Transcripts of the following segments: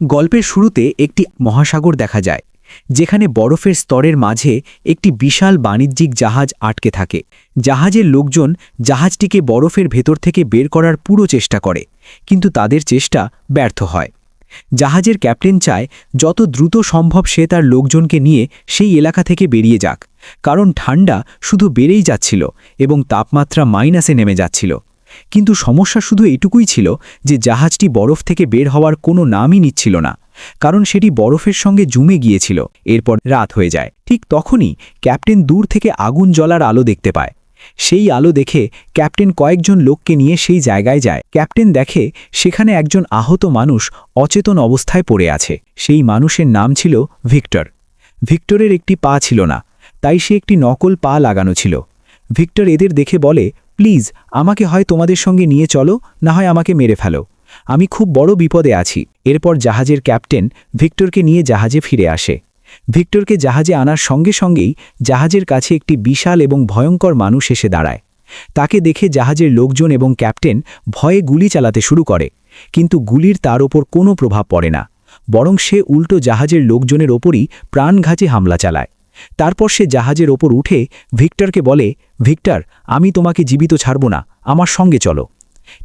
গল্পের শুরুতে একটি মহাসাগর দেখা যায়, যেখানে বরফের স্তরের মাঝে একটি বিশাল বাণিজ্যিক জাহাজ আটকে থাকে। জাহাজের লোকজন জাহাজটিকে বরফের ভেতর থেকে বের করার পুরো চেষ্টা করে, কিন্তু তাদের চেষ্টা ব্যর্থ হয়। জাহাজের ক্যাপ্টেন চায়, যত দ্রুত সম্ভব সে তার লোকজনকে নিয়ে সেই এলাকা থেকে বেরিয়ে যাক, কারণ ঠান্ডা শুধু বেড়েই যাচ্ছিল এবং তাপমাত্রা মাইনাসে নেমে যাচ্ছিল। কিন্তু সমস্যা শুধু এটুকুই ছিল যে জাহাজটি বরফ থেকে বের হওয়ার কোনো নামই নিচ্ছিল না, কারণ সেটি বরফের সঙ্গে জুমে গিয়েছিল, এরপর রাত হয়ে যায়। ঠিক তখনই ক্যাপ্টেন দূর থেকে আগুন জ্বলার আলো দেখতে পায়। সেই আলো দেখে ক্যাপ্টেন কয়েকজন লোককে নিয়ে সেই জায়গায় যায়। ক্যাপ্টেন দেখে সেখানে একজন আহত মানুষ অচেতন অবস্থায় পড়ে আছে। সেই মানুষের নাম ছিল ভিক্টর। ভিক্টরের একটি পা ছিল না, তাই সে একটি নকল পা লাগানো ছিল। ভিক্টর এদের দেখে বলে প্লিজ, আমাকে হয় তোমাদের সঙ্গে নিয়ে চলো, না হয় আমাকে মেরে ফেলো। আমি খুব বড় বিপদে আছি। এরপর জাহাজের ক্যাপ্টেন ভিক্টরকে নিয়ে জাহাজে ফিরে আসে। ভিক্টরকে জাহাজে আনার সঙ্গে সঙ্গেই জাহাজের কাছে একটি বিশাল এবং ভয়ঙ্কর মানুষ এসে দাঁড়ায়। তাকে দেখে জাহাজের লোকজন এবং ক্যাপ্টেন ভয়ে গুলি চালাতে শুরু করে। কিন্তু গুলির তার ওপর কোনো প্রভাব পড়ে না। বরং সে উল্টো জাহাজের লোকজনের ওপরই প্রাণঘাতে হামলা চালায়। তারপর সে জাহাজের ওপর উঠে ভিক্টরকে বলে, ভিক্টর, আমি তোমাকে জীবিত ছাড়ব না, আমার সঙ্গে চলো।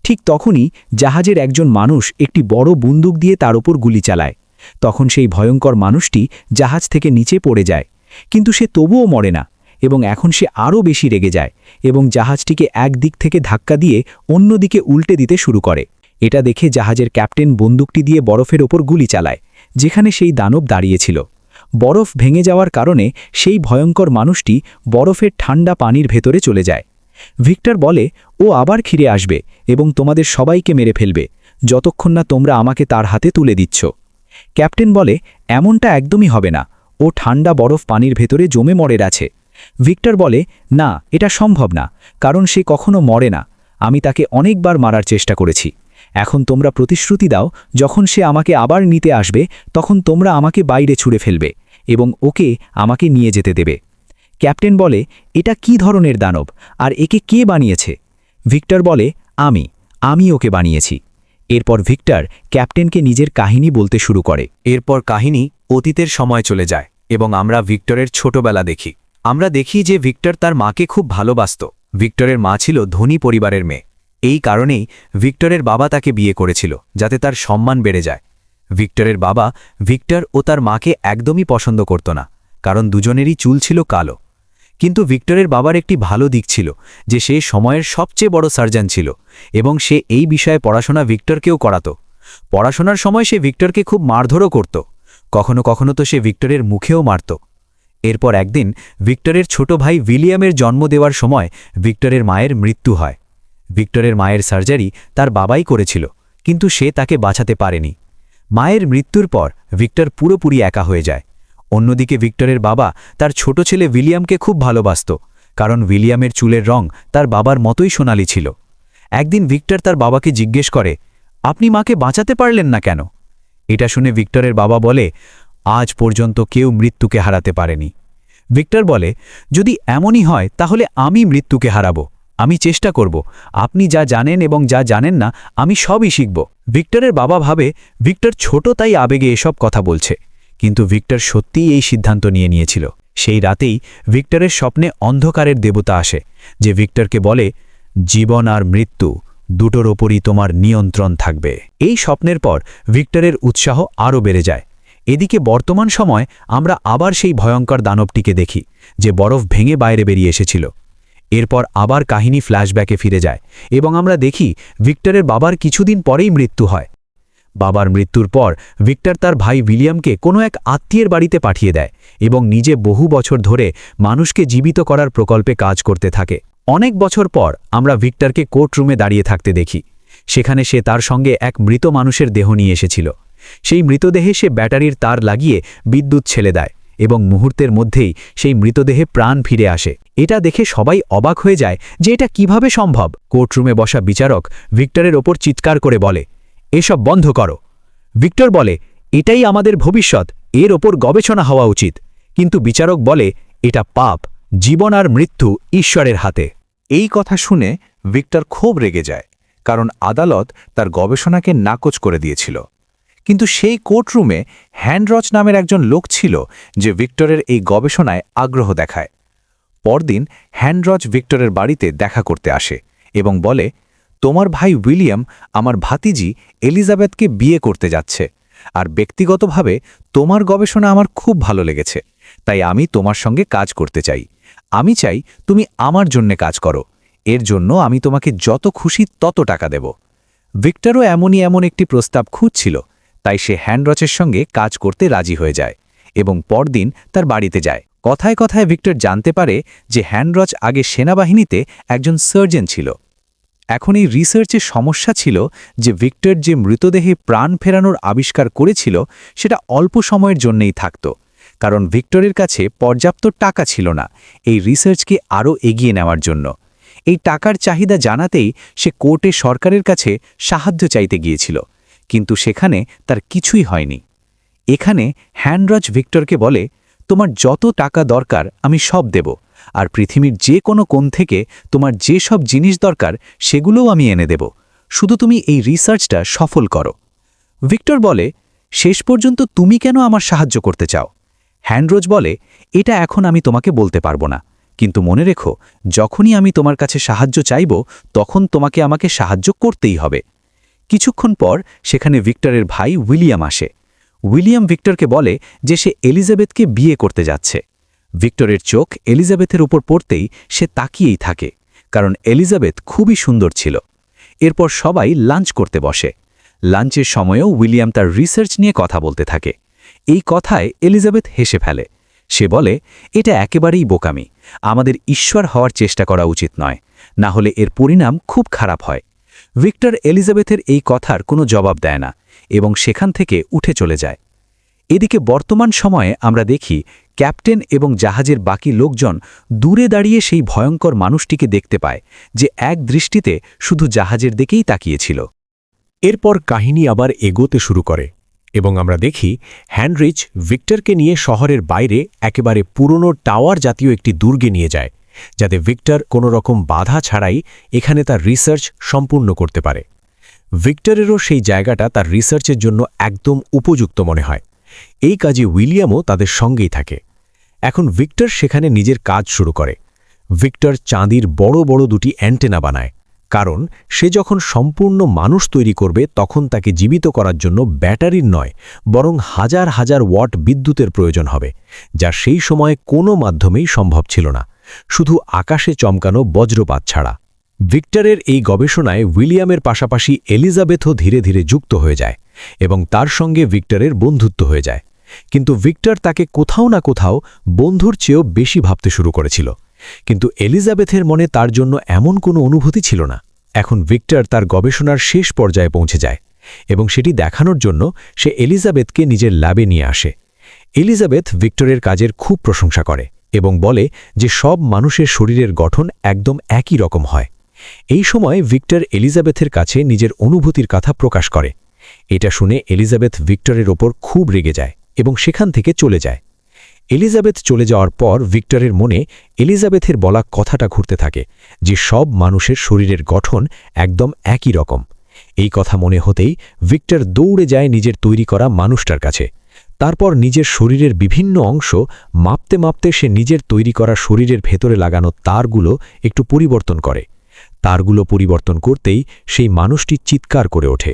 ঠিক তখনই জাহাজের একজন মানুষ একটি বড় বন্দুক দিয়ে তার ওপর গুলি চালায়। তখন সেই ভয়ঙ্কর মানুষটি জাহাজ থেকে নিচে পড়ে যায়, কিন্তু সে তবুও মরে না এবং এখন সে আরও বেশি রেগে যায় এবং জাহাজটিকে এক দিক থেকে ধাক্কা দিয়ে অন্যদিকে উল্টে দিতে শুরু করে। এটা দেখে জাহাজের ক্যাপ্টেন বন্দুকটি দিয়ে বরফের ওপর গুলি চালায়, যেখানে সেই দানব দাঁড়িয়েছিল বরফ ভেঙে যাওয়ার কারণে সেই ভয়ঙ্কর মানুষটি বরফের ঠান্ডা পানির ভেতরে চলে যায়। ভিক্টর বলে, ও আবার ফিরে আসবে এবং তোমাদের সবাইকে মেরে ফেলবে, যতক্ষণ না তোমরা আমাকে তার হাতে তুলে দিচ্ছ। ক্যাপ্টেন বলে, এমনটা একদমই হবে না। ও ঠান্ডা বরফ পানির ভেতরে জমে মরে আছে ভিক্টর বলে, না, এটা সম্ভব না, কারণ সে কখনো মরে না। আমি তাকে অনেকবার মারার চেষ্টা করেছি। এখন তোমরা প্রতিশ্রুতি দাও, যখন সে আমাকে আবার নিতে আসবে, তখন তোমরা আমাকে বাইরে ছুঁড়ে ফেলবে। এবং ওকে আমাকে নিয়ে যেতে দেবে। ক্যাপ্টেন বলে, এটা কি ধরনের দানব? আর একে কে বানিয়েছে? ভিক্টর বলে, আমি আমি ওকে বানিয়েছি। এরপর ভিক্টর ক্যাপ্টেনকে নিজের কাহিনী বলতে শুরু করে। এরপর কাহিনী অতীতের সময় চলে যায় এবং আমরা ভিক্টরের ছোটবেলা দেখি। আমরা দেখি যে ভিক্টর তার মাকে খুব ভালোবাসত। ভিক্টরের মা ছিল ধনী পরিবারের মেয়ে। এই কারণেই ভিক্টরের বাবা তাকে বিয়ে করেছিল, যাতে তার সম্মান বেড়ে যায়। ভিক্টরের বাবা ভিক্টর ও তার মাকে একদমই পছন্দ করত না, কারণ দুজনেরই চুল ছিল কালো। কিন্তু ভিক্টরের বাবার একটি ভালো দিক ছিল যে সে সময়ের সবচেয়ে বড় সার্জন ছিল এবং সে এই বিষয়ে পড়াশোনা ভিক্টরকেও করাত। পড়াশোনার সময় সে ভিক্টরকে খুব মারধরও করত, কখনো কখনো তো সে ভিক্টরের মুখেও মারত। এরপর একদিন ভিক্টরের ছোট ভাই উইলিয়ামের জন্ম দেওয়ার সময় ভিক্টরের মায়ের মৃত্যু হয়। ভিক্টরের মায়ের সার্জারি তার বাবাই করেছিল, কিন্তু সে তাকে বাঁচাতে পারেনি। মায়ের মৃত্যুর পর ভিক্টর পুরোপুরি একা হয়ে যায়। অন্যদিকে ভিক্টরের বাবা তার ছোট ছেলে উইলিয়ামকে খুব ভালোবাসত, কারণ উইলিয়ামের চুলের রং তার বাবার মতোই সোনালি ছিল। একদিন ভিক্টর তার বাবাকে জিজ্ঞেস করে, আপনি মাকে বাঁচাতে পারলেন না কেন? এটা শুনে ভিক্টরের বাবা বলে, আজ পর্যন্ত কেউ মৃত্যুকে হারাতে পারেনি। ভিক্টর বলে, যদি এমনই হয়, তাহলে আমি মৃত্যুকে হারাবো। আমি চেষ্টা করব। আপনি যা জানেন এবং যা জানেন না, আমি সবই শিখব। ভিক্টরের বাবা ভাবে, ভিক্টর ছোট তাই আবেগে এসব কথা বলছে। কিন্তু ভিক্টর সত্যিই এই সিদ্ধান্ত নিয়ে নিয়েছিল। সেই রাতেই ভিক্টরের স্বপ্নে অন্ধকারের দেবতা আসে, যে ভিক্টরকে বলে, জীবন আর মৃত্যু দুটোর ওপরই তোমার নিয়ন্ত্রণ থাকবে। এই স্বপ্নের পর ভিক্টরের উৎসাহ আরও বেড়ে যায়। এদিকে বর্তমান সময় আমরা আবার সেই ভয়ঙ্কর দানবটিকে দেখি, যে বরফ ভেঙে বাইরে বেরিয়ে এসেছিল। এরপর আবার কাহিনী ফ্ল্যাশব্যাকে ফিরে যায় এবং আমরা দেখি ভিক্টরের বাবার কিছুদিন পরেই মৃত্যু হয়। বাবার মৃত্যুর পর ভিক্টর তার ভাই উইলিয়ামকে কোনো এক আত্মীয়ের বাড়িতে পাঠিয়ে দেয় এবং নিজে বহু বছর ধরে মানুষকে জীবিত করার প্রকল্পে কাজ করতে থাকে। অনেক বছর পর আমরা ভিক্টরকে কোর্টরুমে দাঁড়িয়ে থাকতে দেখি। সেখানে সে তার সঙ্গে এক মৃত মানুষের দেহ নিয়ে এসেছিল। সেই মৃতদেহে সে ব্যাটারির তার লাগিয়ে বিদ্যুৎ ছেলে দেয়। এবং মুহূর্তের মধ্যেই সেই মৃতদেহে প্রাণ ফিরে আসে। এটা দেখে সবাই অবাক হয়ে যায় যে এটা কীভাবে সম্ভব। কোর্টরুমে বসা বিচারক ভিক্টরের ওপর চিৎকার করে বলে, এসব বন্ধ করো। ভিক্টর বলে, এটাই আমাদের ভবিষ্যৎ, এর ওপর গবেষণা হওয়া উচিত। কিন্তু বিচারক বলে, এটা পাপ, জীবন আর মৃত্যু ঈশ্বরের হাতে। এই কথা শুনে ভিক্টর খুব রেগে যায়, কারণ আদালত তার গবেষণাকে নাকচ করে দিয়েছিল। কিন্তু সেই কোর্টরুমে হ্যান্ডরচ নামের একজন লোক ছিল যে ভিক্টরের এই গবেষণায় আগ্রহ দেখায়। পরদিন হ্যান্ডরচ ভিক্টরের বাড়িতে দেখা করতে আসে এবং বলে, তোমার ভাই উইলিয়াম আমার ভাতিজি এলিজাবেথকে বিয়ে করতে যাচ্ছে আর ব্যক্তিগতভাবে তোমার গবেষণা আমার খুব ভালো লেগেছে, তাই আমি তোমার সঙ্গে কাজ করতে চাই। আমি চাই তুমি আমার জন্য কাজ করো। এর জন্য আমি তোমাকে যত খুশি তত টাকা দেব। ভিক্টরও এমনই এমন একটি প্রস্তাব খুঁজছিল তাই সে হ্যান্ডরচের সঙ্গে কাজ করতে রাজি হয়ে যায় এবং পরদিন তার বাড়িতে যায়। কথায় কথায় ভিক্টর জানতে পারে যে হ্যান্ডরচ আগে সেনাবাহিনীতে একজন সার্জন ছিল। এখন এই রিসার্চের সমস্যা ছিল যে ভিক্টর যে মৃতদেহে প্রাণ ফেরানোর আবিষ্কার করেছিল, সেটা অল্প সময়ের জন্যই থাকত। কারণ ভিক্টরের কাছে পর্যাপ্ত টাকা ছিল না এই রিসার্চকে আরও এগিয়ে নেওয়ার জন্য। এই টাকার চাহিদা জানাতেই সে কোর্টে সরকারের কাছে সাহায্য চাইতে গিয়েছিল। কিন্তু সেখানে তার কিছুই হয়নি। এখানে হ্যান্ডরজ ভিক্টরকে বলে, তোমার যত টাকা দরকার, আমি সব দেব। আর পৃথিবীর যে কোনো কোণ থেকে তোমার যে সব জিনিস দরকার, সেগুলোও আমি এনে দেব। শুধু তুমি এই রিসার্চটা সফল করো। ভিক্টর বলে, শেষ পর্যন্ত তুমি কেন আমার সাহায্য করতে চাও? হ্যান্ডরোজ বলে, এটা এখন আমি তোমাকে বলতে পারব না। কিন্তু মনে রেখো, যখনই আমি তোমার কাছে সাহায্য চাইব, তখন তোমাকে আমাকে সাহায্য করতেই হবে। কিছুক্ষণ পর সেখানে ভিক্টরের ভাই উইলিয়াম আসে। উইলিয়াম ভিক্টরকে বলে যে সে এলিজাবেথকে বিয়ে করতে যাচ্ছে। ভিক্টরের চোখ এলিজাবেথের উপর পড়তেই সে তাকিয়েই থাকে, কারণ এলিজাবেথ খুবই সুন্দর ছিল। এরপর সবাই লাঞ্চ করতে বসে। লাঞ্চের সময়েও উইলিয়াম তার রিসার্চ নিয়ে কথা বলতে থাকে। এই কথায় এলিজাবেথ হেসে ফেলে। সে বলে, এটা একেবারেই বোকামি। আমাদের ঈশ্বর হওয়ার চেষ্টা করা উচিত নয়। না হলে এর পরিণাম খুব খারাপ হয়। ভিক্টর এলিজাবেথের এই কথার কোনো জবাব দেয় না এবং সেখান থেকে উঠে চলে যায়। এদিকে বর্তমান সময়ে আমরা দেখি ক্যাপ্টেন এবং জাহাজের বাকি লোকজন দূরে দাঁড়িয়ে সেই ভয়ঙ্কর মানুষটিকে দেখতে পায় যে এক দৃষ্টিতে শুধু জাহাজের দিকেই তাকিয়েছিল। এরপর কাহিনী আবার এগোতে শুরু করে এবং আমরা দেখি হ্যানরিচ ভিক্টরকে নিয়ে শহরের বাইরে একেবারে পুরনো টাওয়ার জাতীয় একটি দুর্গে নিয়ে যায়। যাতে ভিক্টর কোনো রকম বাধা ছাড়াই এখানে তার রিসার্চ সম্পূর্ণ করতে পারে। ভিক্টরেরও সেই জায়গাটা তার রিসার্চের জন্য একদম উপযুক্ত মনে হয়। এই কাজে উইলিয়ামও তাদের সঙ্গেই থাকে। এখন ভিক্টর সেখানে নিজের কাজ শুরু করে। ভিক্টর চাঁদির বড় বড় দুটি অ্যান্টেনা বানায়। কারণ সে যখন সম্পূর্ণ মানুষ তৈরি করবে, তখন তাকে জীবিত করার জন্য ব্যাটারির নয়, বরং হাজার হাজার ওয়াট বিদ্যুতের প্রয়োজন হবে, যা সেই সময়ে কোনো মাধ্যমেই সম্ভব ছিল না। শুধু আকাশে চমকানো বজ্রপাত ছাড়া। ভিক্টরের এই গবেষণায় উইলিয়ামের পাশাপাশি এলিজাবেথও ধীরে ধীরে যুক্ত হয়ে যায় এবং তার সঙ্গে ভিক্টরের বন্ধুত্ব হয়ে যায়। কিন্তু ভিক্টর তাকে কোথাও না কোথাও বন্ধুর চেয়েও বেশি ভাবতে শুরু করেছিল। কিন্তু এলিজাবেথের মনে তার জন্য এমন কোনো অনুভূতি ছিল না। এখন ভিক্টর তার গবেষণার শেষ পর্যায়ে পৌঁছে যায় এবং সেটি দেখানোর জন্য সে এলিজাবেথকে নিজের ল্যাবে নিয়ে আসে। এলিজাবেথ ভিক্টরের কাজের খুব প্রশংসা করে। এবং বলে যে সব মানুষের শরীরের গঠন একদম একই রকম হয়। এই সময় ভিক্টর এলিজাবেথের কাছে নিজের অনুভূতির কথা প্রকাশ করে। এটা শুনে এলিজাবেথ ভিক্টরের ওপর খুব রেগে যায় এবং সেখান থেকে চলে যায়। এলিজাবেথ চলে যাওয়ার পর ভিক্টরের মনে এলিজাবেথের বলা কথাটা ঘুরতে থাকে যে সব মানুষের শরীরের গঠন একদম একই রকম। এই কথা মনে হতেই ভিক্টর দৌড়ে যায় নিজের তৈরি করা মানুষটার কাছে। তারপর নিজের শরীরের বিভিন্ন অংশ মাপতে মাপতে সে নিজের তৈরি করা শরীরের ভেতরে লাগানো তারগুলো একটু পরিবর্তন করে। তারগুলো পরিবর্তন করতেই সেই মানুষটি চিৎকার করে ওঠে।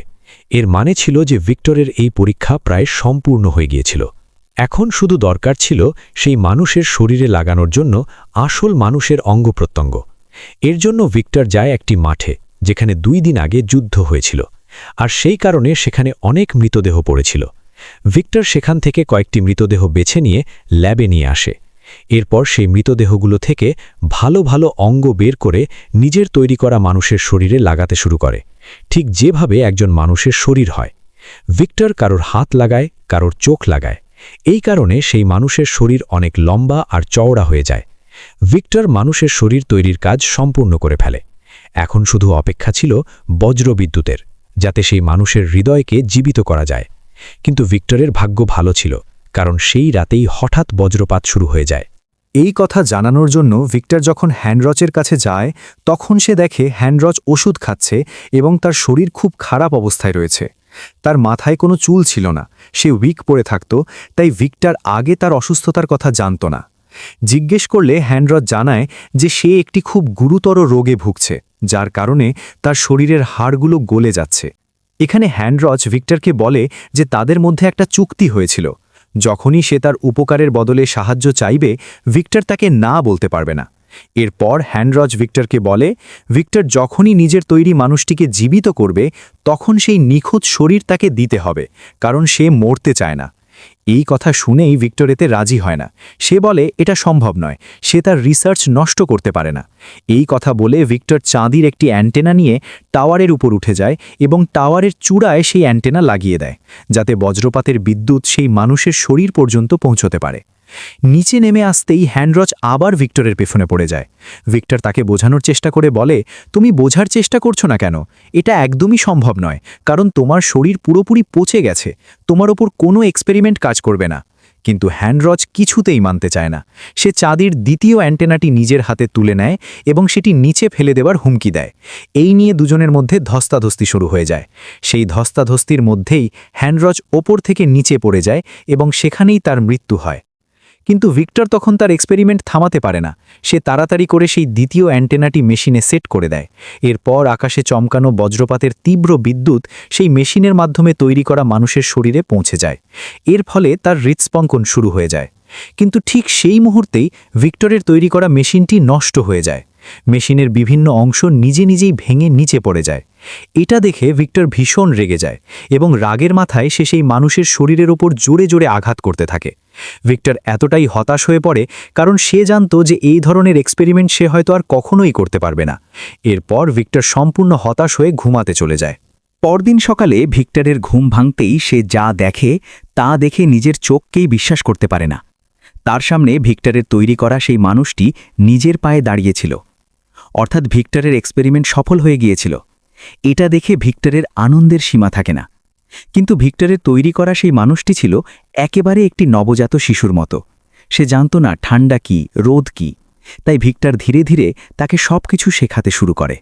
এর মানে ছিল যে ভিক্টরের এই পরীক্ষা প্রায় সম্পূর্ণ হয়ে গিয়েছিল। এখন শুধু দরকার ছিল সেই মানুষের শরীরে লাগানোর জন্য আসল মানুষের অঙ্গপ্রত্যঙ্গ এর জন্য ভিক্টর যায় একটি মাঠে, যেখানে দুই দিন আগে যুদ্ধ হয়েছিল। আর সেই কারণে সেখানে অনেক মৃতদেহ পড়েছিল। ভিক্টর সেখান থেকে কয়েকটি মৃতদেহ বেছে নিয়ে ল্যাবে নিয়ে আসে। এরপর সেই মৃতদেহগুলো থেকে ভালো ভালো অঙ্গ বের করে নিজের তৈরি করা মানুষের শরীরে লাগাতে শুরু করে। ঠিক যেভাবে একজন মানুষের শরীর হয়। ভিক্টর কারোর হাত লাগায়, কারোর চোখ লাগায়। এই কারণে সেই মানুষের শরীর অনেক লম্বা আর চওড়া হয়ে যায়। ভিক্টর মানুষের শরীর তৈরির কাজ সম্পূর্ণ করে ফেলে। এখন শুধু অপেক্ষা ছিল বজ্রবিদ্যুতের, যাতে সেই মানুষের হৃদয়কে জীবিত করা যায়। কিন্তু ভিক্টরের ভাগ্য ভালো ছিল, কারণ সেই রাতেই হঠাৎ বজ্রপাত শুরু হয়ে যায়। এই কথা জানানোর জন্য ভিক্টর যখন হ্যান্ডরচের কাছে যায়, তখন সে দেখে হ্যান্ডরচ ওষুধ খাচ্ছে এবং তার শরীর খুব খারাপ অবস্থায় রয়েছে। তার মাথায় কোনো চুল ছিল না, সে উইক পড়ে থাকত, তাই ভিক্টর আগে তার অসুস্থতার কথা জানত না। জিজ্ঞেস করলে হ্যান্ডরজ জানায় যে সে একটি খুব গুরুতর রোগে ভুগছে, যার কারণে তার শরীরের হাড়গুলো গলে যাচ্ছে। এখানে হ্যান্ডরজ ভিক্টরকে বলে যে তাদের মধ্যে একটা চুক্তি হয়েছিল। যখনই সে তার উপকারের বদলে সাহায্য চাইবে, ভিক্টর তাকে না বলতে পারবে না। এরপর হ্যান্ডরজ ভিক্টরকে বলে, ভিক্টর যখনই নিজের তৈরি মানুষটিকে জীবিত করবে, তখন সেই নিখুঁত শরীর তাকে দিতে হবে, কারণ সে মরতে চায় না। এই কথা শুনেই ভিক্টোরেতে রাজি হয় না। সে বলে, এটা সম্ভব নয়। সে তার রিসার্চ নষ্ট করতে পারে না। এই কথা বলে ভিক্টর চাঁদির একটি অ্যান্টেনা নিয়ে টাওয়ারের উপর উঠে যায় এবং টাওয়ারের চূড়ায় সেই অ্যান্টেনা লাগিয়ে দেয়, যাতে বজ্রপাতের বিদ্যুৎ সেই মানুষের শরীর পর্যন্ত পৌঁছতে পারে। নিচে নেমে আসতেই হ্যান্ডরজ আবার ভিক্টরের পেছনে পড়ে যায়। ভিক্টর তাকে বোঝানোর চেষ্টা করে বলে, তুমি বোঝার চেষ্টা করছ না কেন? এটা একদমই সম্ভব নয়, কারণ তোমার শরীর পুরোপুরি পচে গেছে, তোমার ওপর কোনো এক্সপেরিমেন্ট কাজ করবে না। কিন্তু হ্যান্ডরজ কিছুতেই মানতে চায় না। সে চাঁদির দ্বিতীয় অ্যান্টেনাটি নিজের হাতে তুলে নেয় এবং সেটি নিচে ফেলে দেওয়ার হুমকি দেয়। এই নিয়ে দুজনের মধ্যে ধস্তাধস্তি শুরু হয়ে যায়। সেই ধস্তাধস্তির মধ্যেই হ্যান্ডরজ ওপর থেকে নিচে পড়ে যায় এবং সেখানেই তার মৃত্যু হয়। কিন্তু ভিক্টর তখন তার এক্সপেরিমেন্ট থামাতে পারে না। সে তাড়াতাড়ি করে সেই দ্বিতীয় অ্যান্টেনাটি মেশিনে সেট করে দেয়। এরপর আকাশে চমকানো বজ্রপাতের তীব্র বিদ্যুৎ সেই মেশিনের মাধ্যমে তৈরি করা মানুষের শরীরে পৌঁছে যায়। এর ফলে তার হৃৎস্পঙ্কন শুরু হয়ে যায়। কিন্তু ঠিক সেই মুহূর্তেই ভিক্টরের তৈরি করা মেশিনটি নষ্ট হয়ে যায়। মেশিনের বিভিন্ন অংশ নিজে নিজেই ভেঙে নিচে পড়ে যায়। এটা দেখে ভিক্টর ভীষণ রেগে যায় এবং রাগের মাথায় সে সেই মানুষের শরীরের ওপর জোরে জোরে আঘাত করতে থাকে। ভিক্টর এতটাই হতাশ হয়ে পড়ে কারণ সে জানত যে এই ধরনের এক্সপেরিমেন্ট সে হয়তো আর কখনোই করতে পারবে না। এরপর ভিক্টর সম্পূর্ণ হতাশ হয়ে ঘুমাতে চলে যায়। পরদিন সকালে ভিক্টরের ঘুম ভাঙতেই সে যা দেখে তা দেখে নিজের চোখকেই বিশ্বাস করতে পারে না। তার সামনে ভিক্টরের তৈরি করা সেই মানুষটি নিজের পায়ে দাঁড়িয়েছিল। অর্থাৎ ভিক্টরের এক্সপেরিমেন্ট সফল হয়ে গিয়েছিল। এটা দেখে ভিক্টরের আনন্দের সীমা থাকে না। কিন্তু ভিক্টরের তৈরি করা সেই মানুষটি ছিল একেবারে একটি নবজাত শিশুর মতো। সে জানত না ঠান্ডা কি, রোদ কি। তাই ভিক্টর ধীরে ধীরে তাকে সব কিছু শেখাতে শুরু করে।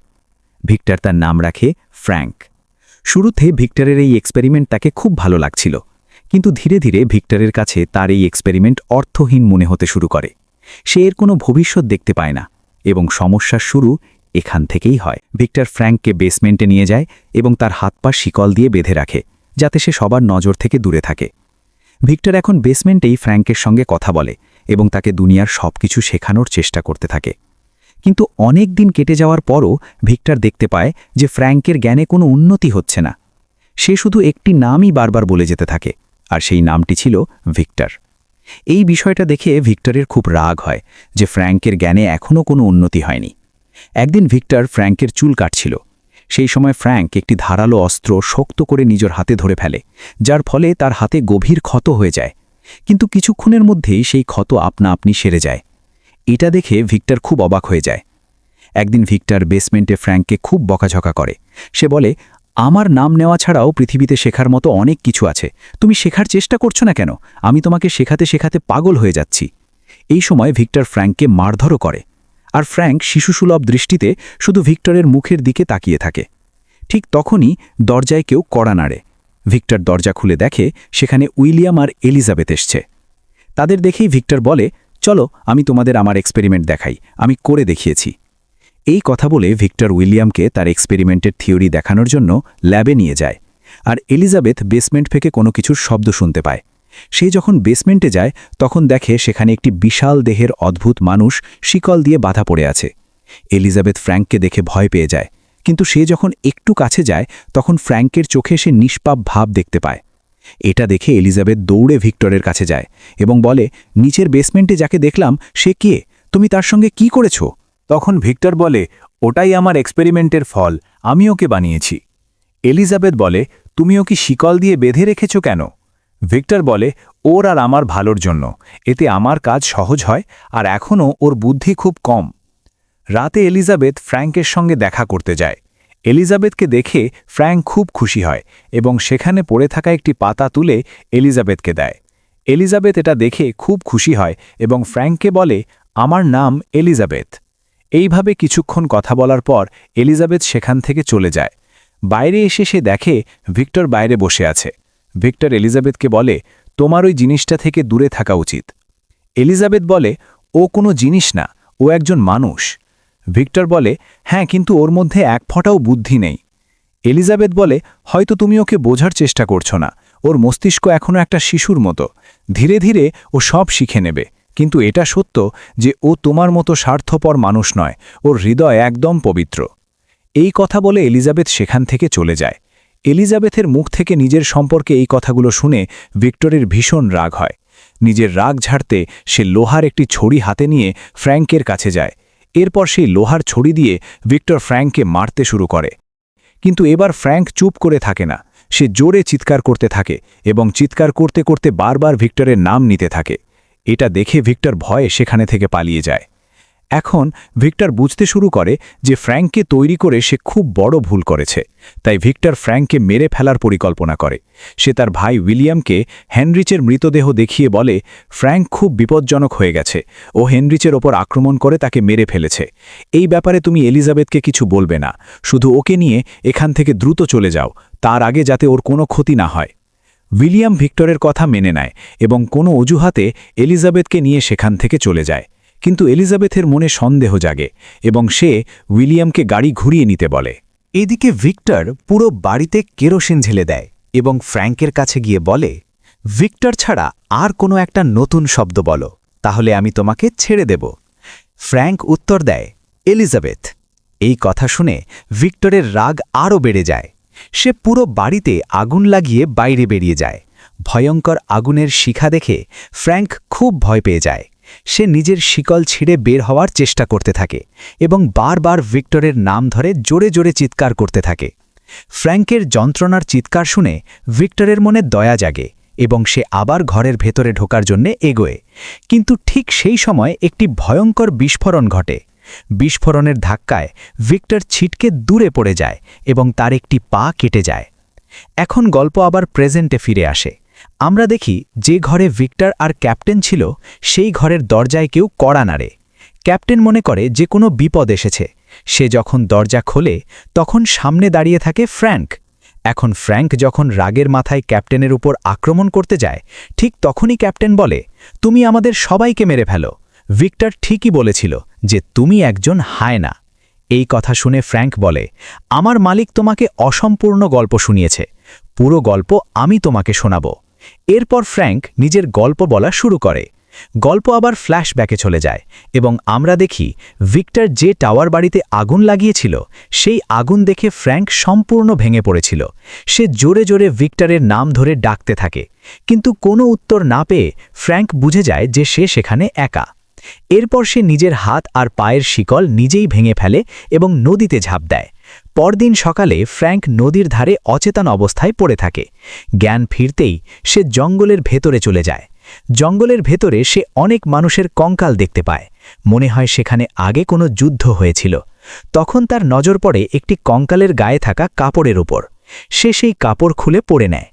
ভিক্টর তার নাম রাখে ফ্র্যাঙ্ক। শুরুতে ভিক্টরের এই এক্সপেরিমেন্ট তাকে খুব ভালো লাগছিল। কিন্তু ধীরে ধীরে ভিক্টরের কাছে তার এই এক্সপেরিমেন্ট অর্থহীন মনে হতে শুরু করে। সে এর কোনো ভবিষ্যৎ দেখতে পায় না এবং সমস্যার শুরু এখান থেকেই হয়। ভিক্টর ফ্র্যাঙ্ককে বেসমেন্টে নিয়ে যায় এবং তার হাত পা শিকল দিয়ে বেঁধে রাখে, যাতে সে সবার নজর থেকে দূরে থাকে। ভিক্টর এখন বেসমেন্টেই ফ্র্যাঙ্কের সঙ্গে কথা বলে এবং তাকে দুনিয়ার সব কিছু শেখানোর চেষ্টা করতে থাকে। কিন্তু অনেক দিন কেটে যাওয়ার পরও ভিক্টর দেখতে পায় যে ফ্র্যাঙ্কের জ্ঞানে কোনো উন্নতি হচ্ছে না। সে শুধু একটি নামই বারবার বলে যেতে থাকে, আর সেই নামটি ছিল ভিক্টর। এই বিষয়টা দেখে ভিক্টরের খুব রাগ হয় যে ফ্র্যাঙ্কের জ্ঞানে এখনও কোনো উন্নতি হয়নি। একদিন ভিক্টর ফ্র্যাঙ্কের চুল কাটছিল। সেই সময় ফ্র্যাঙ্ক একটি ধারালো অস্ত্র শক্ত করে নিজের হাতে ধরে ফেলে, যার ফলে তার হাতে গভীর ক্ষত হয়ে যায়। কিন্তু কিছুক্ষণের মধ্যেই সেই ক্ষত আপনা আপনি সেরে যায়। এটা দেখে ভিক্টর খুব অবাক হয়ে যায়। একদিন ভিক্টর বেসমেন্টে ফ্র্যাঙ্ককে খুব বকাঝকা করে। সে বলে, আমার নাম নেওয়া ছাড়াও পৃথিবীতে শেখার মতো অনেক কিছু আছে। তুমি শেখার চেষ্টা করছ না কেন? আমি তোমাকে শেখাতে শেখাতে পাগল হয়ে যাচ্ছি। এই সময় ভিক্টর ফ্র্যাঙ্ককে মারধরও করে। আর ফ্র্যাঙ্ক শিশুসুলভ দৃষ্টিতে শুধু ভিক্টরের মুখের দিকে তাকিয়ে থাকে। ঠিক তখনই দরজায় কেউ কড়া নাড়ে। ভিক্টর দরজা খুলে দেখে সেখানে উইলিয়াম আর এলিজাবেথ এসছে। তাদের দেখেই ভিক্টর বলে, চলো, আমি তোমাদের আমার এক্সপেরিমেন্ট দেখাই। আমি করে দেখিয়েছি। এই কথা বলে ভিক্টর উইলিয়ামকে তার এক্সপেরিমেন্টের থিওরি দেখানোর জন্য ল্যাবে নিয়ে যায়। আর এলিজাবেথ বেসমেন্ট থেকে কোনো কিছুর শব্দ শুনতে পায়। সে যখন বেসমেন্টে যায়, তখন দেখে সেখানে একটি বিশাল দেহের অদ্ভুত মানুষ শিকল দিয়ে বাধা পড়ে আছে। এলিজাবেথ ফ্র্যাঙ্ককে দেখে ভয় পেয়ে যায়। কিন্তু সে যখন একটু কাছে যায়, তখন ফ্র্যাঙ্কের চোখে সে নিষ্পাপ ভাব দেখতে পায়। এটা দেখে এলিজাবেথ দৌড়ে ভিক্টরের কাছে যায় এবং বলে, নিচের বেসমেন্টে যাকে দেখলাম, সে কে? তুমি তার সঙ্গে কি করেছ? তখন ভিক্টর বলে, ওটাই আমার এক্সপেরিমেন্টের ফল, আমি ওকে বানিয়েছি। এলিজাবেথ বলে তুমি ওকে শিকল দিয়ে বেঁধে রেখেছ কেন? ভিক্টর বলে, ওর আর আমার ভালোর জন্য। এতে আমার কাজ সহজ হয় আর এখনও ওর বুদ্ধি খুব কম। রাতে এলিজাবেথ ফ্র্যাঙ্কের সঙ্গে দেখা করতে যায়। এলিজাবেথকে দেখে ফ্র্যাঙ্ক খুব খুশি হয় এবং সেখানে পড়ে থাকা একটি পাতা তুলে এলিজাবেথকে দেয়। এলিজাবেথ এটা দেখে খুব খুশি হয় এবং ফ্র্যাঙ্ককে বলে, আমার নাম এলিজাবেথ। এইভাবে কিছুক্ষণ কথা বলার পর এলিজাবেথ সেখান থেকে চলে যায়। বাইরে এসে সে দেখে ভিক্টর বাইরে বসে আছে। ভিক্টর এলিজাবেথকে বলে, তোমার ওই জিনিসটা থেকে দূরে থাকা উচিত। এলিজাবেথ বলে, ও কোনো জিনিস না, ও একজন মানুষ। ভিক্টর বলে হ্যাঁ কিন্তু ওর মধ্যে এক ফোঁটাও বুদ্ধি নেই। এলিজাবেথ বলে, হয়তো তুমি ওকে বোঝার চেষ্টা করছ না। ওর মস্তিষ্ক এখনও একটা শিশুর মতো। ধীরে ধীরে ও সব শিখে নেবে। কিন্তু এটা সত্য যে ও তোমার মতো স্বার্থপর মানুষ নয়। ওর হৃদয় একদম পবিত্র। এই কথা বলে এলিজাবেথ সেখান থেকে চলে যায়। এলিজাবেথের মুখ থেকে নিজের সম্পর্কে এই কথাগুলো শুনে ভিক্টরের ভীষণ রাগ হয়। নিজের রাগ ঝাড়তে সে লোহার একটি ছড়ি হাতে নিয়ে ফ্র্যাঙ্কের কাছে যায়। এরপর সেই লোহার ছড়ি দিয়ে ভিক্টর ফ্র্যাঙ্ককে মারতে শুরু করে। কিন্তু এবার ফ্র্যাঙ্ক চুপ করে থাকে না। সে জোরে চিৎকার করতে থাকে এবং চিৎকার করতে করতে বারবার ভিক্টরের নাম নিতে থাকে। এটা দেখে ভিক্টর ভয়ে সেখানে থেকে পালিয়ে যায়। এখন ভিক্টর বুঝতে শুরু করে যে ফ্র্যাঙ্ককে তৈরি করে সে খুব বড় ভুল করেছে। তাই ভিক্টর ফ্র্যাঙ্ককে মেরে ফেলার পরিকল্পনা করে। সে তার ভাই উইলিয়ামকে হেনরিচের মৃতদেহ দেখিয়ে বলে, ফ্র্যাঙ্ক খুব বিপজ্জনক হয়ে গেছে। ও হেনরিচের ওপর আক্রমণ করে তাকে মেরে ফেলেছে। এই ব্যাপারে তুমি এলিজাবেথকে কিছু বলবে না। শুধু ওকে নিয়ে এখান থেকে দ্রুত চলে যাও। তার আগে যাতে ওর কোনো ক্ষতি না হয়। উইলিয়াম ভিক্টরের কথা মেনে নেয় এবং কোনো অজুহাতে এলিজাবেথকে নিয়ে সেখান থেকে চলে যায়। কিন্তু এলিজাবেথের মনে সন্দেহ জাগে এবং সে উইলিয়ামকে গাড়ি ঘুরিয়ে নিতে বলে। এদিকে ভিক্টর পুরো বাড়িতে কেরোসিন ঝেলে দেয় এবং ফ্র্যাঙ্কের কাছে গিয়ে বলে, ভিক্টর ছাড়া আর কোনো একটা নতুন শব্দ বলো, তাহলে আমি তোমাকে ছেড়ে দেব। ফ্র্যাঙ্ক উত্তর দেয়, এলিজাবেথ। এই কথা শুনে ভিক্টরের রাগ আরও বেড়ে যায়। সে পুরো বাড়িতে আগুন লাগিয়ে বাইরে বেরিয়ে যায়। ভয়ঙ্কর আগুনের শিখা দেখে ফ্র্যাঙ্ক খুব ভয় পেয়ে যায়। সে নিজের শিকল ছিঁড়ে বের হওয়ার চেষ্টা করতে থাকে এবং বারবার ভিক্টরের নাম ধরে জোরে জোরে চিৎকার করতে থাকে। ফ্র্যাঙ্কের যন্ত্রণার চিৎকার শুনে ভিক্টরের মনে দয়া জাগে এবং সে আবার ঘরের ভেতরে ঢোকার জন্য এগোয়। কিন্তু ঠিক সেই সময় একটি ভয়ঙ্কর বিস্ফোরণ ঘটে। বিস্ফোরণের ধাক্কায় ভিক্টর ছিটকে দূরে পড়ে যায় এবং তার একটি পা কেটে যায়। এখন গল্প আবার প্রেজেন্টে ফিরে আসে। আমরা দেখি যে ঘরে ভিক্টর আর ক্যাপ্টেন ছিল, সেই ঘরের দরজায় কেউ কড়া নাড়ে। ক্যাপ্টেন মনে করে যে কোনো বিপদ এসেছে। সে যখন দরজা খোলে, তখন সামনে দাঁড়িয়ে থাকে ফ্র্যাঙ্ক। এখন ফ্র্যাঙ্ক যখন রাগের মাথায় ক্যাপ্টেনের উপর আক্রমণ করতে যায়, ঠিক তখনই ক্যাপ্টেন বলে, তুমি আমাদের সবাইকে মেরে ফেলো। ভিক্টর ঠিকই বলেছিল যে তুমি একজন হায়না। এই কথা শুনে ফ্র্যাঙ্ক বলে, আমার মালিক তোমাকে অসম্পূর্ণ গল্প শুনিয়েছে। পুরো গল্প আমি তোমাকে শোনাব। এরপর ফ্র্যাঙ্ক নিজের গল্প বলা শুরু করে। গল্প আবার ফ্ল্যাশব্যাকে চলে যায় এবং আমরা দেখি ভিক্টর যে টাওয়ার বাড়িতে আগুন লাগিয়েছিল, সেই আগুন দেখে ফ্র্যাঙ্ক সম্পূর্ণ ভেঙে পড়েছিল। সে জোরে জোরে ভিক্টরের নাম ধরে ডাকতে থাকে, কিন্তু কোনো উত্তর না পেয়ে ফ্র্যাঙ্ক বুঝে যায় যে সে সেখানে একা। এরপর সে নিজের হাত আর পায়ের শিকল নিজেই ভেঙে ফেলে এবং নদীতে ঝাঁপ দেয়। পরদিন সকালে ফ্র্যাঙ্ক নদীর ধারে অচেতন অবস্থায় পড়ে থাকে। জ্ঞান ফিরতেই সে জঙ্গলের ভেতরে চলে যায়। জঙ্গলের ভেতরে সে অনেক মানুষের কঙ্কাল দেখতে পায়। মনে হয় সেখানে আগে কোনো যুদ্ধ হয়েছিল। তখন তার নজর পড়ে একটি কঙ্কালের গায়ে থাকা কাপড়ের উপর। সে সেই কাপড় খুলে পড়ে নেয়।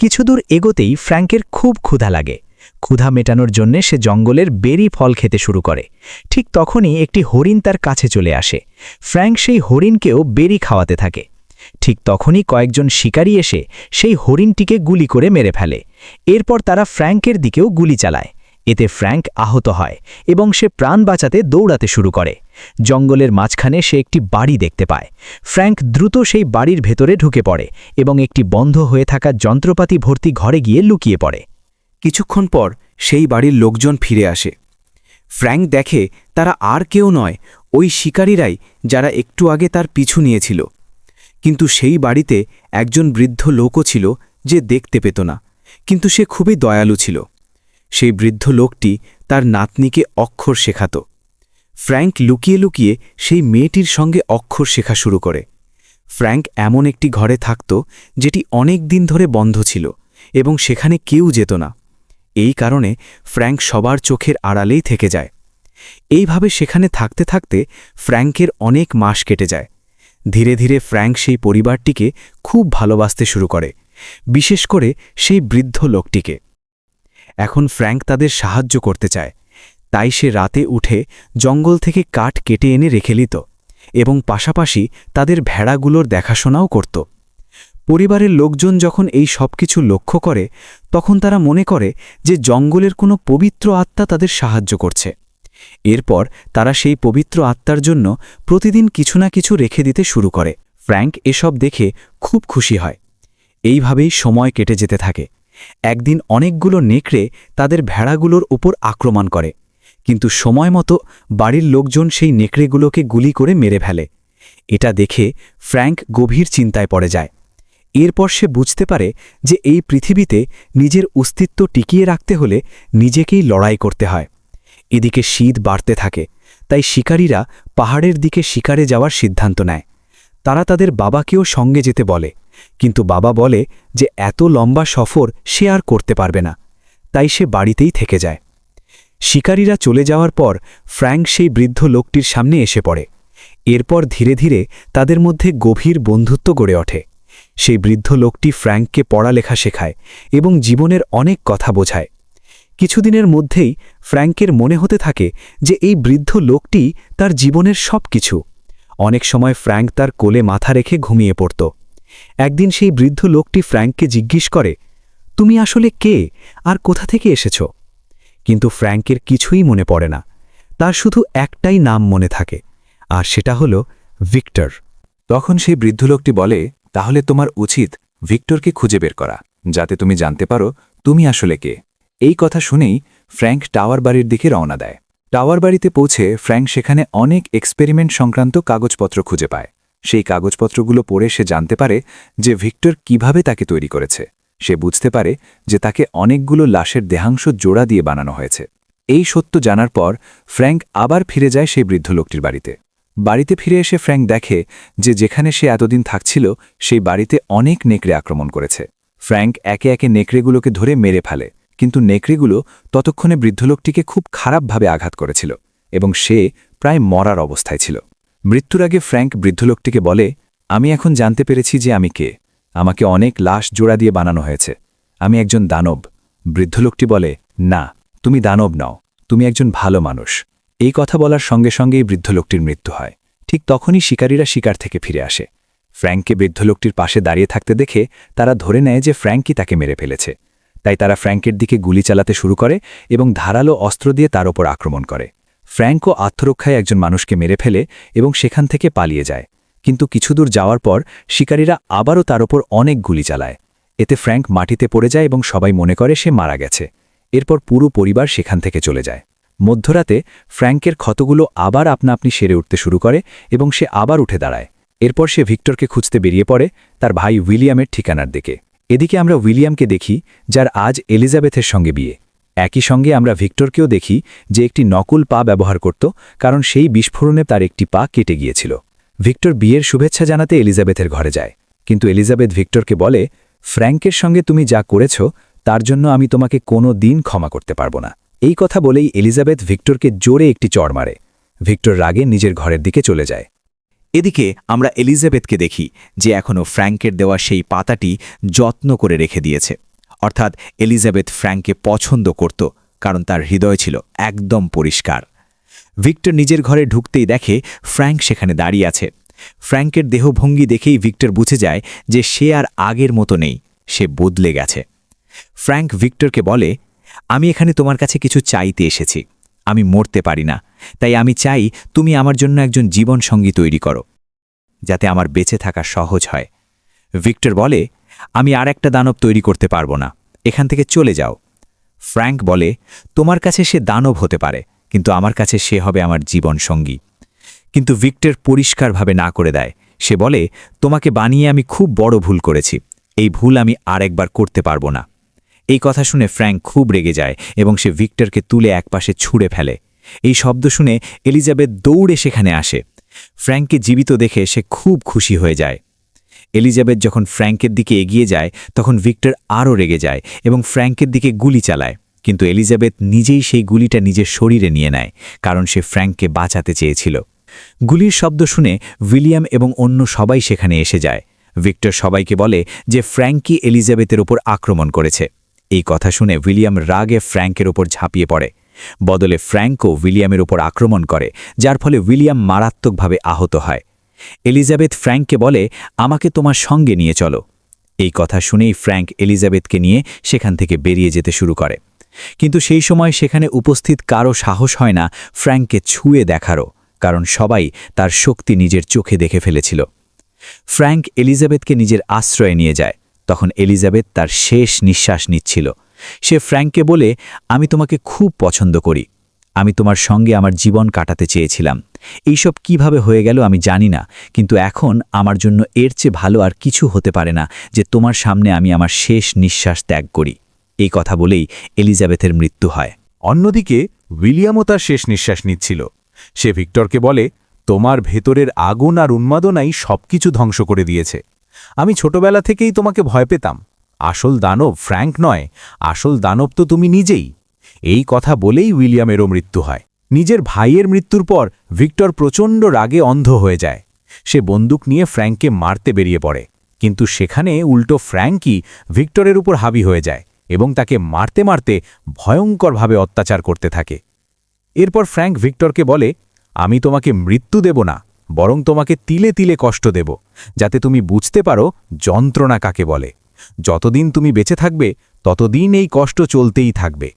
কিছুদূর এগোতেই ফ্র্যাঙ্কের খুব ক্ষুধা লাগে। ক্ষুধা মেটানোর জন্যে সে জঙ্গলের বেরি ফল খেতে শুরু করে। ঠিক তখনই একটি হরিণ তার কাছে চলে আসে। ফ্র্যাঙ্ক সেই হরিণকেও বেরি খাওয়াতে থাকে। ঠিক তখনই কয়েকজন শিকারী এসে সেই হরিণটিকে গুলি করে মেরে ফেলে। এরপর তারা ফ্র্যাঙ্কের দিকেও গুলি চালায়। এতে ফ্র্যাঙ্ক আহত হয় এবং সে প্রাণ বাঁচাতে দৌড়াতে শুরু করে। জঙ্গলের মাঝখানে সে একটি বাড়ি দেখতে পায়। ফ্র্যাঙ্ক দ্রুত সেই বাড়ির ভেতরে ঢুকে পড়ে এবং একটি বন্ধ হয়ে থাকা যন্ত্রপাতি ভর্তি ঘরে গিয়ে লুকিয়ে পড়ে। কিছুক্ষণ পর সেই বাড়ির লোকজন ফিরে আসে। ফ্র্যাঙ্ক দেখে তারা আর কেউ নয়, ওই শিকারীরাই যারা একটু আগে তার পিছু নিয়েছিল। কিন্তু সেই বাড়িতে একজন বৃদ্ধ লোকও ছিল যে দেখতে পেত না, কিন্তু সে খুবই দয়ালু ছিল। সেই বৃদ্ধ লোকটি তার নাতনিকে অক্ষর শেখাত। ফ্র্যাঙ্ক লুকিয়ে লুকিয়ে সেই মেয়েটির সঙ্গে অক্ষর শেখা শুরু করে। ফ্র্যাঙ্ক এমন একটি ঘরে থাকত যেটি অনেক দিন ধরে বন্ধ ছিল এবং সেখানে কেউ যেত না। এই কারণে ফ্র্যাঙ্ক সবার চোখের আড়ালেই থেকে যায়। এইভাবে সেখানে থাকতে থাকতে ফ্র্যাঙ্কের অনেক মাস কেটে যায়। ধীরে ধীরে ফ্র্যাঙ্ক সেই পরিবারটিকে খুব ভালোবাসতে শুরু করে, বিশেষ করে সেই বৃদ্ধ লোকটিকে। এখন ফ্র্যাঙ্ক তাদের সাহায্য করতে চায়। তাই সে রাতে উঠে জঙ্গল থেকে কাঠ কেটে এনে রেখে নিত এবং পাশাপাশি তাদের ভেড়াগুলোর দেখাশোনাও করত। পরিবারের লোকজন যখন এই সব কিছু লক্ষ্য করে, তখন তারা মনে করে যে জঙ্গলের কোনো পবিত্র আত্মা তাদের সাহায্য করছে। এরপর তারা সেই পবিত্র আত্মার জন্য প্রতিদিন কিছু না কিছু রেখে দিতে শুরু করে। ফ্র্যাঙ্ক এসব দেখে খুব খুশি হয়। এইভাবেই সময় কেটে যেতে থাকে। একদিন অনেকগুলো নেকড়ে তাদের ভেড়াগুলোর উপর আক্রমণ করে। কিন্তু সময় মতো বাড়ির লোকজন সেই নেকড়েগুলোকে গুলি করে মেরে ফেলে। এটা দেখে ফ্র্যাঙ্ক গভীর চিন্তায় পড়ে যায়। এরপর সে বুঝতে পারে যে এই পৃথিবীতে নিজের অস্তিত্ব টিকিয়ে রাখতে হলে নিজেকেই লড়াই করতে হয়। এদিকে শীত বাড়তে থাকে, তাই শিকারীরা পাহাড়ের দিকে শিকারে যাওয়ার সিদ্ধান্ত নেয়। তারা তাদের বাবাকেও সঙ্গে যেতে বলে, কিন্তু বাবা বলে যে এত লম্বা সফর সে আর করতে পারবে না, তাই সে বাড়িতেই থেকে যায়। শিকারীরা চলে যাওয়ার পর ফ্র্যাঙ্ক সেই বৃদ্ধ লোকটির সামনে এসে পড়ে। এরপর ধীরে ধীরে তাদের মধ্যে গভীর বন্ধুত্ব গড়ে ওঠে। সেই বৃদ্ধ লোকটি ফ্র্যাঙ্ককে পড়ালেখা শেখায় এবং জীবনের অনেক কথা বোঝায়। কিছুদিনের মধ্যেই ফ্র্যাঙ্কের মনে হতে থাকে যে এই বৃদ্ধ লোকটি তার জীবনের সব কিছু অনেক সময় ফ্র্যাঙ্ক তার কোলে মাথা রেখে ঘুমিয়ে পড়ত। একদিন সেই বৃদ্ধ লোকটি ফ্র্যাঙ্ককে জিজ্ঞেস করে, তুমি আসলে কে? আর কোথা থেকে এসেছ? কিন্তু ফ্র্যাঙ্কের কিছুই মনে পড়ে না। তার শুধু একটাই নাম মনে থাকে, আর সেটা হল ভিক্টর। তখন সেই বৃদ্ধ লোকটি বলে তাহলে তোমার উচিত ভিক্টরকে খুঁজে বের করা, যাতে তুমি জানতে পারো তুমি আসলে কে। এই কথা শুনেই ফ্র্যাঙ্ক টাওয়ার বাড়ির দিকে রওনা দেয়। টাওয়ার বাড়িতে পৌঁছে ফ্র্যাঙ্ক সেখানে অনেক এক্সপেরিমেন্ট সংক্রান্ত কাগজপত্র খুঁজে পায়। সেই কাগজপত্রগুলো পড়ে সে জানতে পারে যে ভিক্টর কীভাবে তাকে তৈরি করেছে। সে বুঝতে পারে যে তাকে অনেকগুলো লাশের দেহাংশ জোড়া দিয়ে বানানো হয়েছে। এই সত্য জানার পর ফ্র্যাঙ্ক আবার ফিরে যায় সেই বৃদ্ধ লোকটির বাড়িতে। বাড়িতে ফিরে এসে ফ্র্যাঙ্ক দেখে যে যেখানে সে এতদিন থাকছিল, সেই বাড়িতে অনেক নেকড়ে আক্রমণ করেছে। ফ্র্যাঙ্ক একে একে নেকড়েগুলোকে ধরে মেরে ফেলে, কিন্তু নেকড়েগুলো ততক্ষণে বৃদ্ধলোকটিকে খুব খারাপভাবে আঘাত করেছিল এবং সে প্রায় মরার অবস্থায় ছিল। মৃত্যুর আগে ফ্র্যাঙ্ক বৃদ্ধলোকটিকে বলে, আমি এখন জানতে পেরেছি যে আমি কে। আমাকে অনেক লাশ জোড়া দিয়ে বানানো হয়েছে। আমি একজন দানব। বৃদ্ধলোকটি বলে, না, তুমি দানব নও। তুমি একজন ভালো মানুষ। এই কথা বলার সঙ্গে সঙ্গেই বৃদ্ধলোকটির মৃত্যু হয়। ঠিক তখনই শিকারীরা শিকার থেকে ফিরে আসে। ফ্র্যাঙ্ককে বৃদ্ধলোকটির পাশে দাঁড়িয়ে থাকতে দেখে তারা ধরে নেয় যে ফ্র্যাঙ্কই তাকে মেরে ফেলেছে। তাই তারা ফ্র্যাঙ্কের দিকে গুলি চালাতে শুরু করে এবং ধারালো অস্ত্র দিয়ে তার ওপর আক্রমণ করে। ফ্র্যাঙ্কও আত্মরক্ষায় একজন মানুষকে মেরে ফেলে এবং সেখান থেকে পালিয়ে যায়। কিন্তু কিছুদূর যাওয়ার পর শিকারীরা আবারও তার ওপর অনেক গুলি চালায়। এতে ফ্র্যাঙ্ক মাটিতে পড়ে যায় এবং সবাই মনে করে সে মারা গেছে। এরপর পুরো পরিবার সেখান থেকে চলে যায়। মধ্যরাতে ফ্র্যাঙ্কের ক্ষতগুলো আবার আপনা আপনি সেরে উঠতে শুরু করে এবং সে আবার উঠে দাঁড়ায়। এরপর সে ভিক্টরকে খুঁজতে বেরিয়ে পড়ে তার ভাই উইলিয়ামের ঠিকানার দিকে। এদিকে আমরা উইলিয়ামকে দেখি, যার আজ এলিজাবেথের সঙ্গে বিয়ে। একই সঙ্গে আমরা ভিক্টরকেও দেখি যে একটি নকল পা ব্যবহার করত, কারণ সেই বিস্ফোরণে তার একটি পা কেটে গিয়েছিল। ভিক্টর বিয়ের শুভেচ্ছা জানাতে এলিজাবেথের ঘরে যায়। কিন্তু এলিজাবেথ ভিক্টরকে বলে, ফ্র্যাঙ্কের সঙ্গে তুমি যা করেছ, তার জন্য আমি তোমাকে কোনো দিন ক্ষমা করতে পারব না। এই কথা বলেই এলিজাবেথ ভিক্টরকে জোরে একটি চড় মারে। ভিক্টর রাগে নিজের ঘরের দিকে চলে যায়। এদিকে আমরা এলিজাবেথকে দেখি যে এখনও ফ্র্যাঙ্কের দেওয়া সেই পাতাটি যত্ন করে রেখে দিয়েছে। অর্থাৎ এলিজাবেথ ফ্র্যাঙ্ককে পছন্দ করত, কারণ তার হৃদয় ছিল একদম পরিষ্কার। ভিক্টর নিজের ঘরে ঢুকতেই দেখে ফ্র্যাঙ্ক সেখানে দাঁড়িয়ে আছে। ফ্র্যাঙ্কের দেহভঙ্গি দেখেই ভিক্টর বুঝে যায় যে সে আর আগের মতো নেই, সে বদলে গেছে। ফ্র্যাঙ্ক ভিক্টরকে বলে আমি এখানে তোমার কাছে কিছু চাইতে এসেছি। আমি মরতে পারি না। তাই আমি চাই তুমি আমার জন্য একজন জীবন সঙ্গী তৈরি করো, যাতে আমার বেঁচে থাকা সহজ হয়। ভিক্টর বলে, আমি আর একটা দানব তৈরি করতে পারব না। এখান থেকে চলে যাও। ফ্র্যাঙ্ক বলে, তোমার কাছে সে দানব হতে পারে, কিন্তু আমার কাছে সে হবে আমার জীবন সঙ্গী। কিন্তু ভিক্টর পরিষ্কারভাবে না করে দেয়। সে বলে, তোমাকে বানিয়ে আমি খুব বড় ভুল করেছি। এই ভুল আমি আর একবার করতে পারব না। এই কথা শুনে ফ্র্যাঙ্ক খুব রেগে যায় এবং সে ভিক্টরকে তুলে একপাশে ছুঁড়ে ফেলে। এই শব্দ শুনে এলিজাবেথ দৌড়ে সেখানে আসে। ফ্র্যাঙ্ককে জীবিত দেখে সে খুব খুশি হয়ে যায়। এলিজাবেথ যখন ফ্র্যাঙ্কের দিকে এগিয়ে যায়, তখন ভিক্টর আরও রেগে যায় এবং ফ্র্যাঙ্কের দিকে গুলি চালায়। কিন্তু এলিজাবেথ নিজেই সেই গুলিটা নিজের শরীরে নিয়ে নেয়, কারণ সে ফ্র্যাঙ্ককে বাঁচাতে চেয়েছিল। গুলির শব্দ শুনে উইলিয়াম এবং অন্য সবাই সেখানে এসে যায়। ভিক্টর সবাইকে বলে যে ফ্র্যাঙ্কি এলিজাবেথের ওপর আক্রমণ করেছে। এই কথা শুনে উইলিয়াম রাগে ফ্র্যাঙ্কের ওপর ঝাঁপিয়ে পড়ে। বদলে ফ্র্যাঙ্কও উইলিয়ামের ওপর আক্রমণ করে, যার ফলে উইলিয়াম মারাত্মকভাবে আহত হয়। এলিজাবেথ ফ্র্যাঙ্ককে বলে, আমাকে তোমার সঙ্গে নিয়ে চলো। এই কথা শুনেই ফ্র্যাঙ্ক এলিজাবেথকে নিয়ে সেখান থেকে বেরিয়ে যেতে শুরু করে। কিন্তু সেই সময় সেখানে উপস্থিত কারও সাহস হয় না ফ্র্যাঙ্ককে ছুঁয়ে দেখারও, কারণ সবাই তার শক্তি নিজের চোখে দেখে ফেলেছিল। ফ্র্যাঙ্ক এলিজাবেথকে নিজের আশ্রয়ে নিয়ে যায়। তখন এলিজাবেথ তার শেষ নিঃশ্বাস নিচ্ছিল। সে ফ্র্যাঙ্ককে বলে, আমি তোমাকে খুব পছন্দ করি। আমি তোমার সঙ্গে আমার জীবন কাটাতে চেয়েছিলাম। এইসব কীভাবে হয়ে গেল আমি জানি না, কিন্তু এখন আমার জন্য এর চেয়ে ভালো আর কিছু হতে পারে না যে তোমার সামনে আমি আমার শেষ নিঃশ্বাস ত্যাগ করি। এই কথা বলেই এলিজাবেথের মৃত্যু হয়। অন্যদিকে, উইলিয়ামও তার শেষ নিঃশ্বাস নিচ্ছিল। সে ভিক্টরকে বলে, তোমার ভেতরের আগুন আর উন্মাদনাই সবকিছু ধ্বংস করে দিয়েছে। আমি ছোটবেলা থেকেই তোমাকে ভয় পেতাম। আসল দানব ফ্র্যাঙ্ক নয়, আসল দানব তো তুমি নিজেই। এই কথা বলেই উইলিয়ামেরও মৃত্যু হয়। নিজের ভাইয়ের মৃত্যুর পর ভিক্টর প্রচণ্ড রাগে অন্ধ হয়ে যায়। সে বন্দুক নিয়ে ফ্র্যাঙ্ককে মারতে বেরিয়ে পড়ে। কিন্তু সেখানে উল্টো ফ্র্যাঙ্কই ভিক্টরের উপর হাবি হয়ে যায় এবং তাকে মারতে মারতে ভয়ঙ্করভাবে অত্যাচার করতে থাকে। এরপর ফ্র্যাঙ্ক ভিক্টরকে বলে, আমি তোমাকে মৃত্যু দেব না। বরং তোমাকে তিলে তিলে কষ্ট দেব, যাতে তুমি বুঝতে পারো যন্ত্রণা কাকে বলে। যতদিন তুমি বেঁচে থাকবে, ততদিন এই কষ্ট চলতেই থাকবে।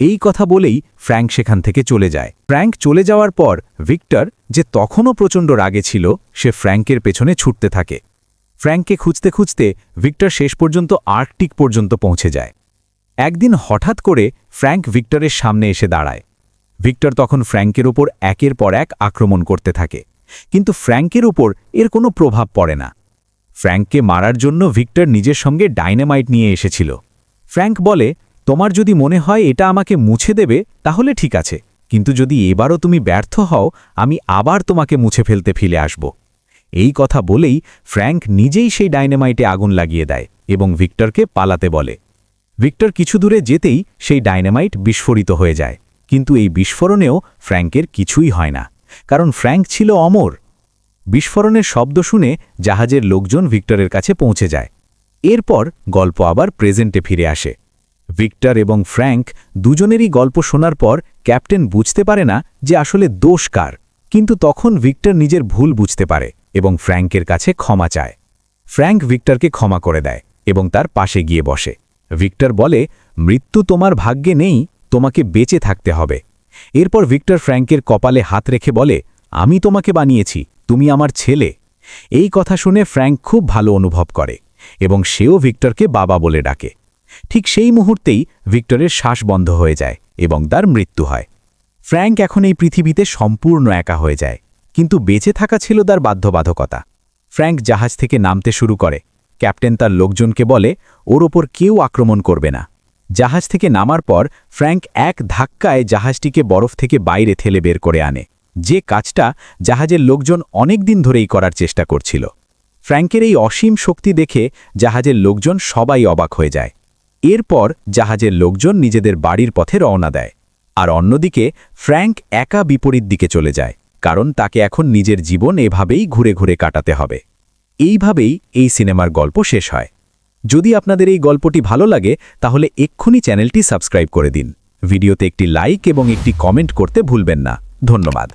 এই কথা বলেই ফ্র্যাঙ্ক সেখান থেকে চলে যায়। ফ্র্যাঙ্ক চলে যাওয়ার পর ভিক্টর, যে তখনও প্রচণ্ড রাগে ছিল, সে ফ্র্যাঙ্কের পেছনে ছুটতে থাকে। ফ্র্যাঙ্ককে খুঁজতে খুঁজতে ভিক্টর শেষ পর্যন্ত আর্কটিক পর্যন্ত পৌঁছে যায়। একদিন হঠাৎ করে ফ্র্যাঙ্ক ভিক্টরের সামনে এসে দাঁড়ায়। ভিক্টর তখন ফ্র্যাঙ্কের ওপর একের পর এক আক্রমণ করতে থাকে। কিন্তু ফ্র্যাঙ্কের উপর এর কোনো প্রভাব পড়ে না। ফ্র্যাঙ্ককে মারার জন্য ভিক্টর নিজের সঙ্গে ডাইনামাইট নিয়ে এসেছিল। ফ্র্যাঙ্ক বলে, তোমার যদি মনে হয় এটা আমাকে মুছে দেবে, তাহলে ঠিক আছে। কিন্তু যদি এবারও তুমি ব্যর্থ হও, আমি আবার তোমাকে মুছে ফেলতে ফিরে আসব। এই কথা বলেই ফ্র্যাঙ্ক নিজেই সেই ডাইনামাইটে আগুন লাগিয়ে দেয় এবং ভিক্টরকে পালাতে বলে। ভিক্টর কিছু দূরে যেতেই সেই ডাইনামাইট বিস্ফোরিত হয়ে যায়। কিন্তু এই বিস্ফোরণেও ফ্র্যাঙ্কের কিছুই হয় না। কারণ ফ্র্যাঙ্ক ছিল অমর। বিস্ফোরণের শব্দ শুনে জাহাজের লোকজন ভিক্টরের কাছে পৌঁছে যায়। এরপর গল্প আবার প্রেজেন্টে ফিরে আসে। ভিক্টর এবং ফ্র্যাঙ্ক দুজনেরই গল্প শোনার পর ক্যাপ্টেন বুঝতে পারে না যে আসলে দোষ কার, কিন্তু তখন ভিক্টর নিজের ভুল বুঝতে পারে এবং ফ্র্যাঙ্কের কাছে ক্ষমা চায়। ফ্র্যাঙ্ক ভিক্টরকে ক্ষমা করে দেয় এবং তার পাশে গিয়ে বসে। ভিক্টর বলে, মৃত্যু তোমার ভাগ্যে নেই, তোমাকে বেঁচে থাকতে হবে। এরপর ভিক্টর ফ্র্যাঙ্কের কপালে হাত রেখে বলে, আমি তোমাকে বানিয়েছি, তুমি আমার ছেলে। এই কথা শুনে ফ্র্যাঙ্ক খুব ভালো অনুভব করে এবং সেও ভিক্টরকে বাবা বলে ডাকে। ঠিক সেই মুহূর্তেই ভিক্টরের শ্বাস বন্ধ হয়ে যায় এবং তার মৃত্যু হয়। ফ্র্যাঙ্ক এখন এই পৃথিবীতে সম্পূর্ণ একা হয়ে যায়, কিন্তু বেঁচে থাকা ছিল তার বাধ্যবাধকতা। ফ্র্যাঙ্ক জাহাজ থেকে নামতে শুরু করে। ক্যাপ্টেন তার লোকজনকে বলে, ওর ওপর কেউ আক্রমণ করবে না। জাহাজ থেকে নামার পর ফ্র্যাঙ্ক এক ধাক্কায় জাহাজটিকে বরফ থেকে বাইরে ঠেলে বের করে আনে। যে কাজটা জাহাজের লোকজন অনেক দিন ধরেই করার চেষ্টা করছিল। ফ্র্যাঙ্কের এই অসীম শক্তি দেখে জাহাজের লোকজন সবাই অবাক হয়ে যায়। এরপর জাহাজের লোকজন নিজেদের বাড়ির পথে রওনা দেয়। আর অন্যদিকে ফ্র্যাঙ্ক একা বিপরীত দিকে চলে যায়, কারণ তাকে এখন নিজের জীবন এভাবেই ঘুরে ঘুরে কাটাতে হবে। এইভাবেই এই সিনেমার গল্প শেষ হয়। যদি আপনাদের এই গল্পটি ভালো লাগে, তাহলে এক্ষুনি চ্যানেলটি সাবস্ক্রাইব করে দিন। ভিডিওতে একটি লাইক এবং একটি কমেন্ট করতে ভুলবেন না। ধন্যবাদ।